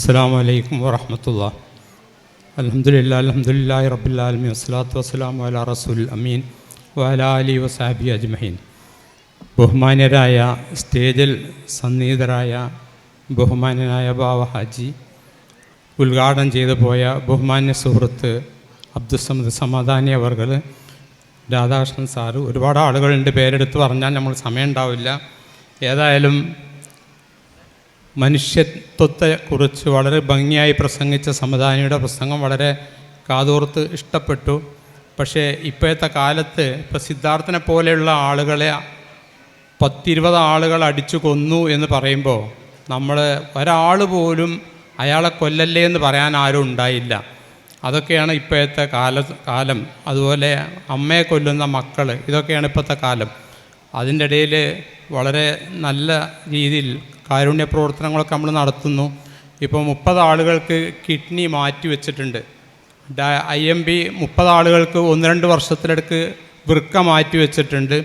അസ്സാം വലൈക്കും വറഹമത്തുള്ള. അലഹമുല്ല അലഹമുല്ലാ റബുല്ലാലമി വസ്സലാത്തു വസ്സലാം വല റസൂൽ അമീൻ. വല അലി വസാബി അജ്മഹീൻ ബഹുമാന്യരായ സ്റ്റേജിൽ സന്നിഹിതരായ ബഹുമാന്യനായ ബാവ ഹാജി ഉദ്ഘാടനം ചെയ്തു പോയ ബഹുമാന്യ സുഹൃത്ത് അബ്ദുസമദ് സമാധാനി അവർ രാധാകൃഷ്ണൻ സാറ് ഒരുപാട് ആളുകളുണ്ട്. പേരെടുത്ത് പറഞ്ഞാൽ നമ്മൾ സമയം ഉണ്ടാവില്ല. ഏതായാലും മനുഷ്യത്വത്തെക്കുറിച്ച് വളരെ ഭംഗിയായി പ്രസംഗിച്ച സമദാനിയുടെ പ്രസംഗം വളരെ കാതോർത്ത് ഇഷ്ടപ്പെട്ടു. പക്ഷേ ഇപ്പോഴത്തെ കാലത്ത് ഇപ്പോൾ സിദ്ധാർത്ഥനെ പോലെയുള്ള ആളുകളെ പത്തിരുപത് ആളുകൾ അടിച്ചു കൊന്നു എന്ന് പറയുമ്പോൾ നമ്മൾ ഒരാൾ പോലും അയാളെ കൊല്ലല്ലേ എന്ന് പറയാൻ ആരും ഉണ്ടായില്ല. അതൊക്കെയാണ് ഇപ്പോഴത്തെ കാല കാലം. അതുപോലെ അമ്മയെ കൊല്ലുന്ന മക്കൾ ഇതൊക്കെയാണ് ഇപ്പോഴത്തെ കാലം. അതിന്റെ ഇടയിൽ വളരെ നല്ല രീതിയിൽ കാരുണ്യ പ്രവർത്തനങ്ങളൊക്കെ നമ്മൾ നടത്തുന്നു. ഇപ്പോൾ മുപ്പത് ആളുകൾക്ക് കിഡ്നി മാറ്റി വെച്ചിട്ടുണ്ട്. ഐ എം പി മുപ്പത് ആളുകൾക്ക് ഒന്ന് രണ്ട് വർഷത്തിലെടുക്ക് വൃക്ക മാറ്റി വെച്ചിട്ടുണ്ട്.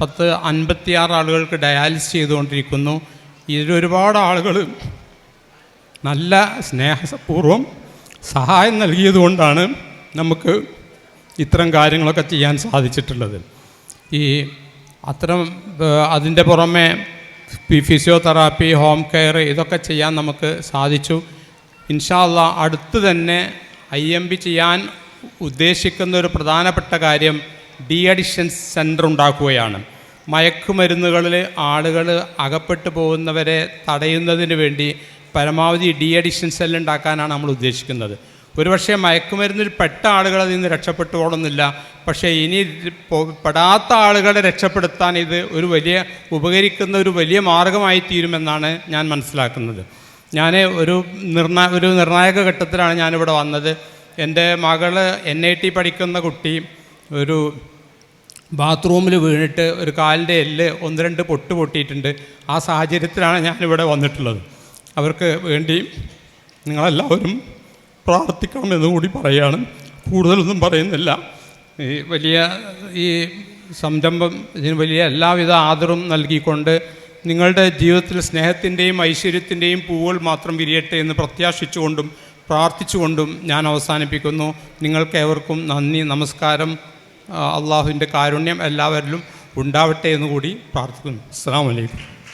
പത്ത് അൻപത്തിയാറ് ആളുകൾക്ക് ഡയാലിസിസ് ചെയ്തുകൊണ്ടിരിക്കുന്നു. ഇതിലൊരുപാട് ആളുകൾ നല്ല സ്നേഹപൂർവം സഹായം നൽകിയതുകൊണ്ടാണ് നമുക്ക് ഇത്തരം കാര്യങ്ങളൊക്കെ ചെയ്യാൻ സാധിച്ചിട്ടുള്ളത്. ഈ അത്തരം അതിന്റെ പുറമെ ഫിസിയോതെറാപ്പി ഹോം കെയർ ഇതൊക്കെ ചെയ്യാൻ നമുക്ക് സാധിച്ചു. ഇൻഷാല്ല അടുത്ത് തന്നെ ഐ എം ബി ചെയ്യാൻ ഉദ്ദേശിക്കുന്ന ഒരു പ്രധാനപ്പെട്ട കാര്യം ഡി അഡിഷൻ സെന്റർ ഉണ്ടാക്കുകയാണ്. മയക്കുമരുന്നുകളിൽ ആളുകൾ അകപ്പെട്ടു പോകുന്നവരെ തടയുന്നതിന് വേണ്ടി പരമാവധി ഡി അഡിഷൻ സെൽ ഉണ്ടാക്കാനാണ് നമ്മൾ ഉദ്ദേശിക്കുന്നത്. ഒരുപക്ഷെ മയക്കുമരുന്നിൽ പെട്ട ആളുകൾ അതിൽ നിന്ന് രക്ഷപ്പെട്ടു പോകണമെന്നില്ല പക്ഷേ ഇനി പെടാത്ത ആളുകളെ രക്ഷപ്പെടുത്താൻ ഇത് ഒരു വലിയ ഉപകരിക്കുന്ന ഒരു വലിയ മാർഗമായി തീരുമെന്നാണ് ഞാൻ മനസ്സിലാക്കുന്നത്. ഞാൻ ഒരു നിർണാ ഒരു നിർണായക ഘട്ടത്തിലാണ് ഞാനിവിടെ വന്നത്. എന്റെ മകൾ എൻ ഐ ടി പഠിക്കുന്ന കുട്ടി ഒരു ബാത്റൂമിൽ വീണിട്ട് ഒരു കാലിന്റെ എല്ല് ഒന്ന് രണ്ട് പൊട്ട് പൊട്ടിയിട്ടുണ്ട്. ആ സാഹചര്യത്തിലാണ് ഞാനിവിടെ വന്നിട്ടുള്ളത്. അവർക്ക് വേണ്ടി നിങ്ങളെല്ലാവരും പ്രാർത്ഥിക്കണമെന്ന് കൂടി പറയുകയാണ് കൂടുതലൊന്നും പറയുന്നില്ല. ഈ വലിയ ഈ സംരംഭം ഇതിന് വലിയ എല്ലാവിധ ആദരവും നൽകിക്കൊണ്ട് നിങ്ങളുടെ ജീവിതത്തിൽ സ്നേഹത്തിന്റെയും ഐശ്വര്യത്തിന്റെയും പൂവുകൾ മാത്രം വിരിയട്ടെ എന്ന് പ്രത്യാശിച്ചുകൊണ്ടും പ്രാർത്ഥിച്ചുകൊണ്ടും ഞാൻ അവസാനിപ്പിക്കുന്നു. നിങ്ങൾക്കേവർക്കും നന്ദി നമസ്കാരം അള്ളാഹുവിന്റെ കാരുണ്യം എല്ലാവരിലും ഉണ്ടാവട്ടെ എന്ന് കൂടി പ്രാർത്ഥിക്കുന്നു. അസ്സാം വലൈക്കും